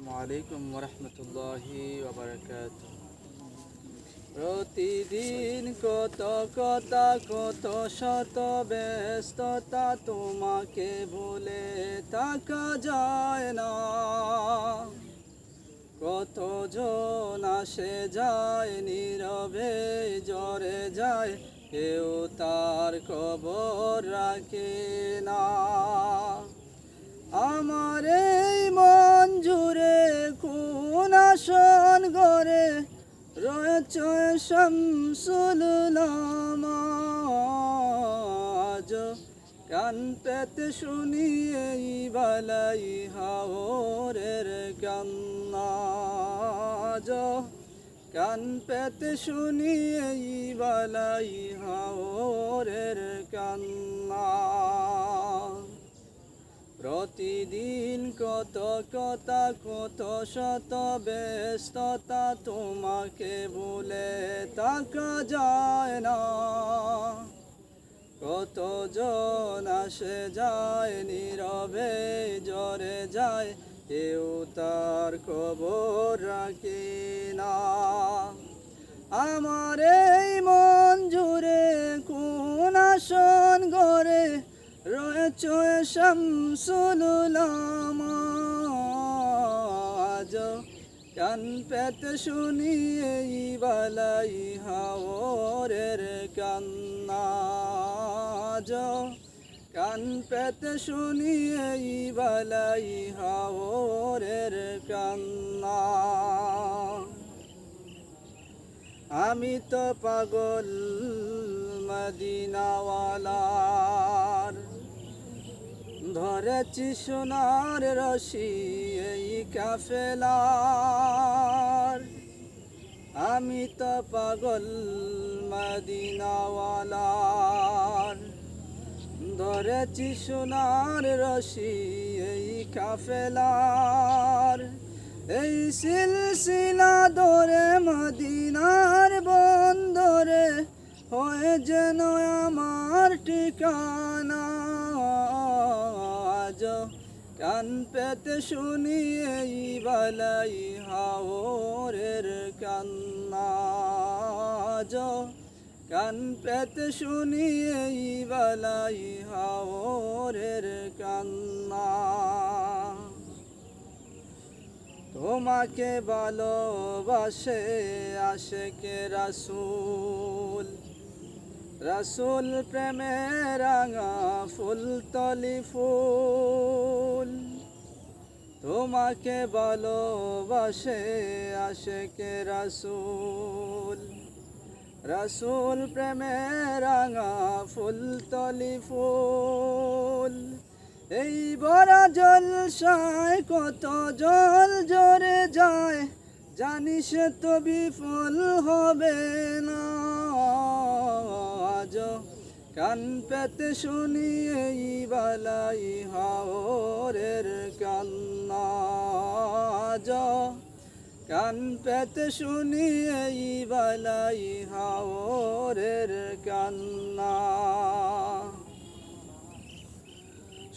আসসালামু আলাইকুম রহমতুল্লাহি প্রতিদিন কত কথা, কত শত ব্যস্ততা তোমাকে ভুলে থাকা যায় না। কত জন আসে যায়, নীরবে জ্বরে যায়, কেউ তার খবর রাখে না। আসন গড়ে রয়েছে শামসুল নামাজ। কান পেতে শুনি এই বালাই হাওরের কান্নাজ। কান পেতে শুনি এই বালাই হাওরের কান্না প্রতিদিন কত কথা, কত শত ব্যস্ততা তোমাকে ভুলে থাকা যায় না। কত জন আসে যায়, নীরবে জ্বরে যায়, কেউ তার খবর রাখে না। আমার এই মন জুড়ে কোন আসন গড়ে রয়েছে শামসুল নামাজ কান পেতে শুনি এই বালাই হাওরের কান্নাজ কান পেতে শুনি এই বালাই হাওরের কান্না। আমি তো পাগল মদিনাওয়ালার। ধরেছি সোনার রশি এই কাফেলার। আমি তো পাগল মদিনাওয়ালার। ধরেছি সোনার রশি এই কাফেলার। এই সিলসিলা ধরে মদিনার বন্দরে হয়ে যেন আমার ঠিকানা। কান পেতে শুনি এই বালাই হাওরের কান্না কান পেতে শুনি এই বালাই হাওরের কান্না। তোমাকে ভালোবাসে আশেকে রাসুল। রাসুল প্রেমে রাঙা ফুল তলি ফুল। তোমাকে ভালোবাসে আশেকে রাসুল। রাসুল প্রেমে রাঙা ফুল তলি ফুল। এই বড় জলসায় কত জল জরে যায় জানি সে তো বিফল হবে না। আজ কান পেতে শুনি এই বালাই হাওরের কান্না আজ কান পেতে শুনি এই বালাই হাওরের কান্না।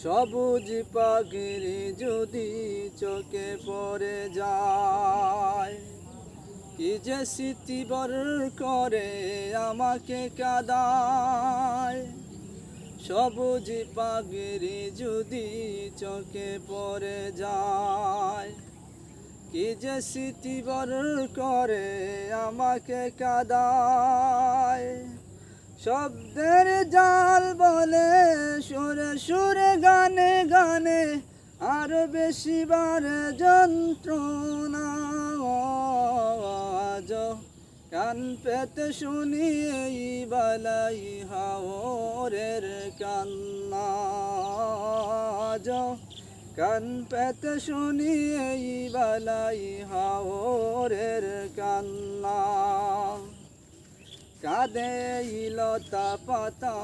সবুজ পাখিরি যদি চোখে পড়ে যায় কি যে স্মৃতি বর করে আমাকে কাদায়? সবুজ পাখিরি যদি চোখে পড়ে যায়। কি যে স্মৃতি বর করে আমাকে কাদায়? শব্দের জাল বলে সুরে সুরে গানে গানে আর বেশি বার যন্ত্রণা কান পেতে শুনি এই বালাই হাওরের কান্না। কান পেতে শুনি এই বালাই হাওরের কান্না। কাঁদে লতা পাতা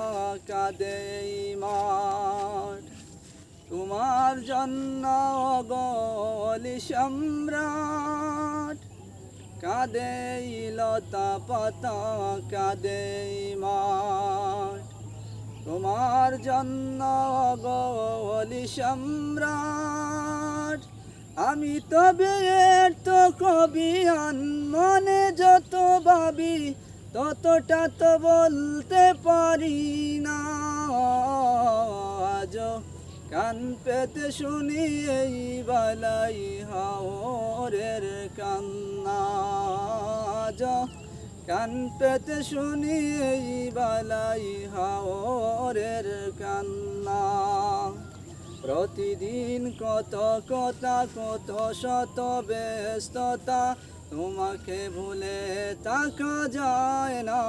কাঁদে মাঠ তোমার জন্য গলি সম্রাট। কাঁদে লতা পাতা, কাঁদে মাঠ। তোমার জন্য গলি সম্রাট। আমি তবে তো কবিয়ান মনে যত ভাবি, ততটা তো বলতে পারি। কান পেতে শুনি এই বালাই হাওরের কান্না। কান পেতে শুনি এই বালাই হাওরের কান্না। প্রতিদিন কত কথা, কত শত ব্যস্ততা, তোমাকে ভুলে তাকা যায় না।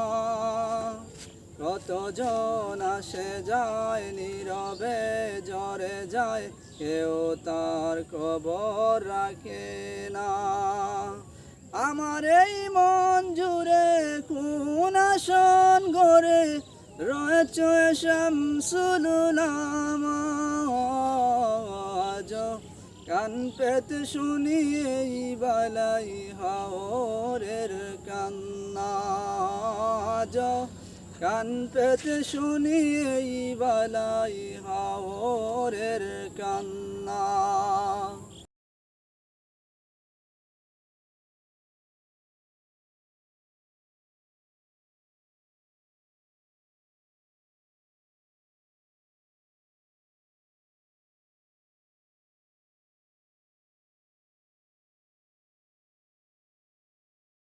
কতজন আসে যায়, নীরবে জ্বরে যায়, কেউ তার খবর রাখে না। আমার এই মন জুড়ে কোন আসন গড়ে রয়েছে শামসুলাম আজ কান পেতে শুনি এই বালাই হাওরের কান্না। কান পেতে শুনি এই বালাই হাওরের কান্না